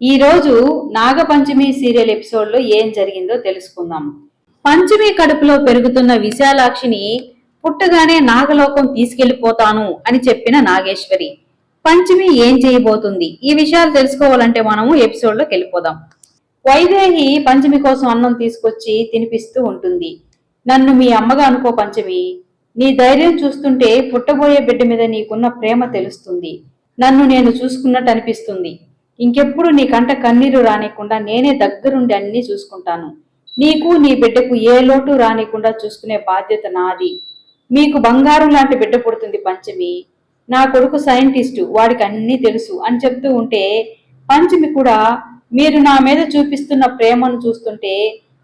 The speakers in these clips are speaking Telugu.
ఈ రోజు నాగపంచమి సీరియల్ ఎపిసోడ్లో ఏం జరిగిందో తెలుసుకుందాం. పంచమి కడుపులో పెరుగుతున్న విశాలాక్షిని పుట్టగానే నాగలోకం తీసుకెళ్ళిపోతాను అని చెప్పిన నాగేశ్వరి. పంచమి ఏం చేయబోతుంది? ఈ విషయాలు తెలుసుకోవాలంటే మనము ఎపిసోడ్లోకి వెళ్ళిపోదాం. వైదేహి పంచమి కోసం అన్నం తీసుకొచ్చి తినిపిస్తూ ఉంటుంది. నన్ను మీ అమ్మగా అనుకో పంచమి. నీ ధైర్యం చూస్తుంటే పుట్టబోయే బిడ్డ మీద నీకున్న ప్రేమ తెలుస్తుంది. నన్ను నేను చూసుకున్నట్టు అనిపిస్తుంది. ఇంకెప్పుడు నీ కంట కన్నీరు రానికుండా నేనే దగ్గరుండి అన్ని చూసుకుంటాను. నీకు నీ బిడ్డకు ఏ లోటు రానికుండా చూసుకునే బాధ్యత నాది. మీకు బంగారం లాంటి బిడ్డ పుడుతుంది పంచమి. నా కొడుకు సైంటిస్టు వాడికి అన్నీ తెలుసు అని చెప్తూ ఉంటే పంచమి కూడా మీరు నా మీద చూపిస్తున్న ప్రేమను చూస్తుంటే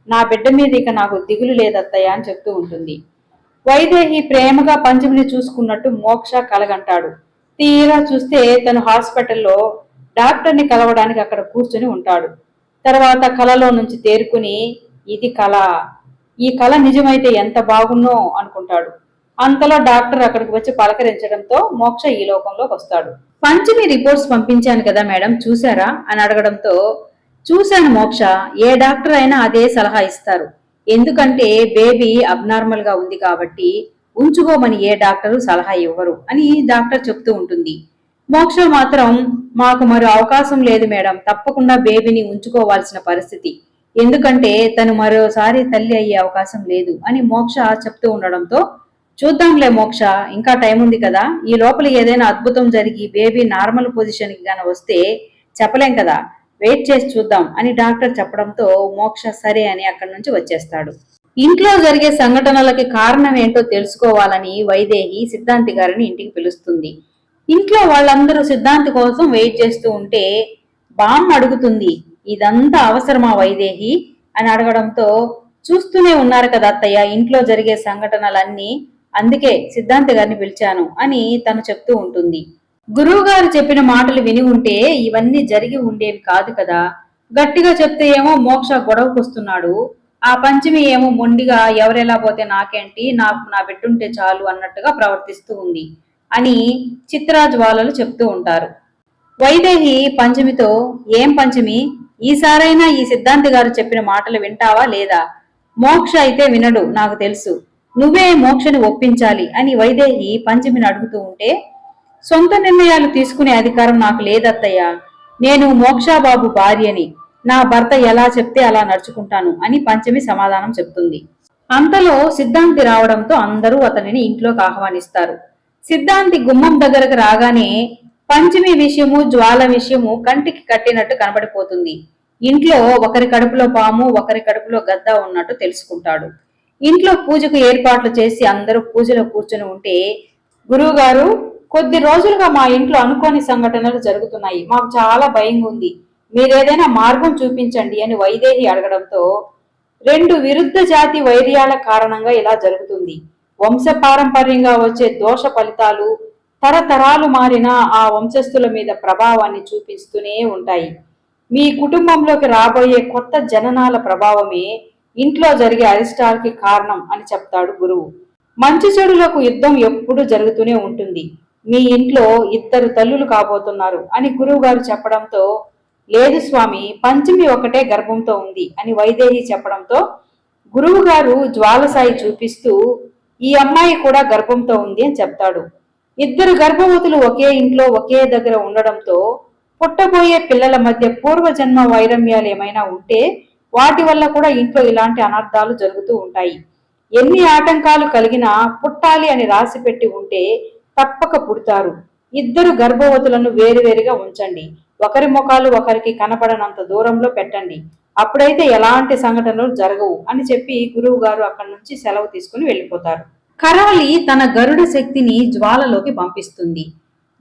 నా బిడ్డ మీద ఇక నాకు దిగులు లేదత్తయ్య అని చెప్తూ ఉంటుంది. వైదేహి ప్రేమగా పంచమిని చూసుకున్నట్టు మోక్ష కలగంటాడు. తీరా చూస్తే తను హాస్పిటల్లో డాక్టర్ని కలవడానికి అక్కడ కూర్చొని ఉంటాడు. తర్వాత కలలో నుంచి తేరుకుని ఇది కళ. ఈ కళ నిజమైతే ఎంత బాగున్నో అనుకుంటాడు. అంతలో డాక్టర్ అక్కడికి వచ్చి పలకరించడంతో మోక్ష ఈ లోకంలోకి వస్తాడు. పంచమి రిపోర్ట్స్ పంపించాను కదా మేడం చూసారా అని అడగడంతో చూశాను మోక్ష. ఏ డాక్టర్ అయినా అదే సలహా ఇస్తారు. ఎందుకంటే బేబీ అబ్నార్మల్గా ఉంది కాబట్టి ఉంచుకోమని ఏ డాక్టరు సలహా ఇవ్వరు అని డాక్టర్ చెప్తూ ఉంటుంది. మోక్ష మాత్రం మాకు మరో అవకాశం లేదు మేడం. తప్పకుండా బేబీని ఉంచుకోవాల్సిన పరిస్థితి. ఎందుకంటే తను మరోసారి తల్లి అయ్యే అవకాశం లేదు అని మోక్ష చెప్తూ ఉండడంతో చూద్దాంలే మోక్ష ఇంకా టైం ఉంది కదా. ఈ లోపల ఏదైనా అద్భుతం జరిగి బేబీ నార్మల్ పొజిషన్కి గాన వస్తే చెప్పలేం కదా. వెయిట్ చేసి చూద్దాం అని డాక్టర్ చెప్పడంతో మోక్ష సరే అని అక్కడి నుంచి వచ్చేస్తాడు. ఇంట్లో జరిగే సంఘటనలకి కారణం ఏంటో తెలుసుకోవాలని వైదేహి సిద్ధాంతి గారిని ఇంటికి పిలుస్తుంది. ఇంట్లో వాళ్ళందరూ సిద్ధాంతి కోసం వెయిట్ చేస్తూ ఉంటే బామ్మ అడుగుతుంది ఇదంతా అవసరమా వైదేహి? అని అడగడంతో చూస్తూనే ఉన్నారు కదా అత్తయ్య ఇంట్లో జరిగే సంఘటనలన్నీ అందుకే సిద్ధాంతి గారిని పిలిచాను అని తను చెప్తూ ఉంటుంది. గురువు గారు చెప్పిన మాటలు విని ఉంటే ఇవన్నీ జరిగి ఉండేవి కాదు కదా. గట్టిగా చెప్తే ఏమో మోక్ష గొడవకొస్తున్నాడు ఆ పంచమి ఏమో మొండిగా ఎవరెలా పోతే నాకేంటి నాకు నా బిడ్డుంటే చాలు అన్నట్టుగా ప్రవర్తిస్తూ ఉంది. అని చిత్రాజ్ వాళ్ళు చెప్తూ ఉంటారు. వైదేహి పంచమితో ఏం పంచమి? ఈసారైనా ఈ సిద్ధాంతి గారు చెప్పిన మాటలు వింటావా లేదా? మోక్ష అయితే వినడు నాకు తెలుసు. నువ్వే మోక్షని ఒప్పించాలి అని వైదేహి పంచమిని అడుగుతూ ఉంటే సొంత నిర్ణయాలు తీసుకునే అధికారం నాకు లేదత్తయ్య. నేను మోక్షాబాబు భార్యని. నా భర్త ఎలా చెప్తే అలా నడుచుకుంటాను అని పంచమి సమాధానం చెప్తుంది. అంతలో సిద్ధాంతి రావడంతో అందరూ అతనిని ఇంట్లోకి ఆహ్వానిస్తారు. సిద్ధాంతి గుమ్మం దగ్గరకు రాగానే పంచమి విషయము జ్వాల విషయము కంటికి కట్టినట్టు కనబడిపోతుంది. ఇంట్లో ఒకరి కడుపులో పాము ఒకరి కడుపులో గద్ద ఉన్నట్టు తెలుసుకుంటాడు. ఇంట్లో పూజకు ఏర్పాట్లు చేసి అందరూ పూజలో కూర్చొని ఉంటే గురువు గారు కొద్ది రోజులుగా మా ఇంట్లో అనుకోని సంఘటనలు జరుగుతున్నాయి. మాకు చాలా భయంగా ఉంది. మీరేదైనా మార్గం చూపించండి అని వైదేహి అడగడంతో రెండు విరుద్ధ జాతి వైర్యాల కారణంగా ఇలా జరుగుతుంది. వంశపారంపర్యంగా వచ్చే దోష ఫలితాలు తరతరాలు మారిన ఆ వంశస్థుల మీద ప్రభావాన్ని చూపిస్తూనే ఉంటాయి. మీ కుటుంబంలోకి రాబోయే కొత్త జననాల ప్రభావమే ఇంట్లో జరిగే అరిష్టాలకి కారణం అని చెప్తాడు గురువు. మంచి చెడులకు యుద్ధం ఎప్పుడూ జరుగుతూనే ఉంటుంది. మీ ఇంట్లో ఇద్దరు తల్లులు కాబోతున్నారు అని గురువుగారు చెప్పడంతో లేదు స్వామి పంచమి ఒకటే గర్భంతో ఉంది అని వైదేహి చెప్పడంతో గురువు గారు జ్వాలసాయి చూపిస్తూ ఈ అమ్మాయి కూడా గర్భంతో ఉంది అని చెప్తాడు. ఇద్దరు గర్భవతులు ఒకే ఇంట్లో ఒకే దగ్గర ఉండడంతో పుట్టబోయే పిల్లల మధ్య పూర్వజన్మ వైరమ్యాలు ఏమైనా ఉంటే వాటి వల్ల కూడా ఇంట్లో ఇలాంటి అనర్థాలు జరుగుతూ ఉంటాయి. ఎన్ని ఆటంకాలు కలిగినా పుట్టాలి అని రాసి పెట్టి ఉంటే తప్పక పుడతారు. ఇద్దరు గర్భవతులను వేరువేరుగా ఉంచండి. ఒకరి ముఖాలు ఒకరికి కనపడనంత దూరంలో పెట్టండి. అప్పుడైతే ఎలాంటి సంఘటనలు జరగవు అని చెప్పి గురువు గారు అక్కడి నుంచి సెలవు తీసుకుని వెళ్ళిపోతారు. కరాలి తన గరుడ శక్తిని జ్వాలలోకి పంపిస్తుంది.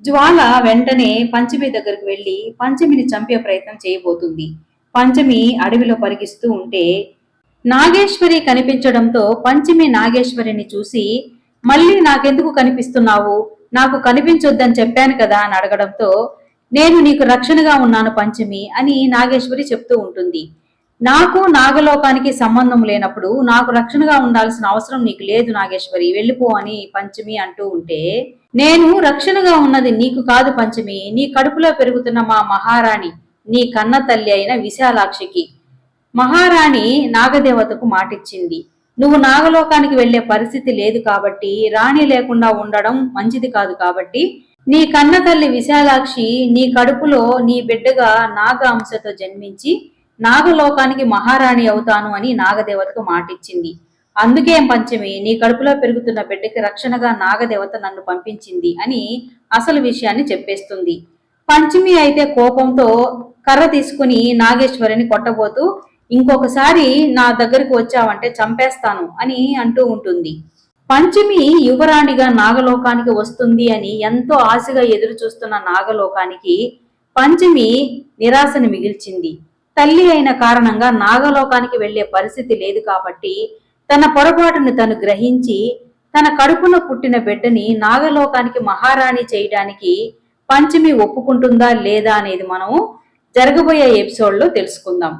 జ్వాల వెంటనే పంచమి దగ్గరకు వెళ్ళి పంచమిని చంపే ప్రయత్నం చేయబోతుంది. పంచమి అడవిలో పరిగిస్తూ ఉంటే నాగేశ్వరి కనిపించడంతో పంచమి నాగేశ్వరిని చూసి మళ్ళీ నాకెందుకు కనిపిస్తున్నావు? నాకు కనిపించొద్దని చెప్పాను కదా అని అడగడంతో నేను నీకు రక్షణగా ఉన్నాను పంచమి అని నాగేశ్వరి చెప్తూ ఉంటుంది. నాకు నాగలోకానికి సంబంధం లేనప్పుడు నాకు రక్షణగా ఉండాల్సిన అవసరం నీకు లేదు నాగేశ్వరి. వెళ్ళిపో అని పంచమి అంటూ ఉంటే నేను రక్షణగా ఉన్నది నీకు కాదు పంచమి. నీ కడుపులో పెరుగుతున్న మా మహారాణి నీ కన్న తల్లి అయిన విశాలాక్షికి. మహారాణి నాగదేవతకు మాటిచ్చింది. నువ్వు నాగలోకానికి వెళ్ళే పరిస్థితి లేదు కాబట్టి రాణి లేకుండా ఉండడం మంచిది కాదు కాబట్టి నీ కన్న తల్లి విశాలాక్షి నీ కడుపులో నీ బిడ్డగా నాగ అంశతో జన్మించి నాగలోకానికి మహారాణి అవుతాను అని నాగదేవతకు మాటిచ్చింది. అందుకే పంచమి నీ కడుపులో పెరుగుతున్న బిడ్డకి రక్షణగా నాగదేవత నన్ను పంపించింది అని అసలు విషయాన్ని చెప్పేస్తుంది. పంచమి అయితే కోపంతో కర్ర తీసుకుని నాగేశ్వరిని కొట్టబోతూ ఇంకొకసారి నా దగ్గరికి వచ్చావంటే చంపేస్తాను అని అంటూ ఉంటుంది. పంచమి యువరాణిగా నాగలోకానికి వస్తుంది అని ఎంతో ఆశగా ఎదురు చూస్తున్న నాగలోకానికి పంచమి నిరాశను మిగిల్చింది. తల్లి అయిన కారణంగా నాగలోకానికి వెళ్ళే పరిస్థితి లేదు కాబట్టి తన పొరపాటును తను గ్రహించి తన కడుపున పుట్టిన బిడ్డని నాగలోకానికి మహారాణి చేయడానికి పంచమి ఒప్పుకుంటుందా లేదా అనేది మనం జరగబోయే ఎపిసోడ్లో తెలుసుకుందాం.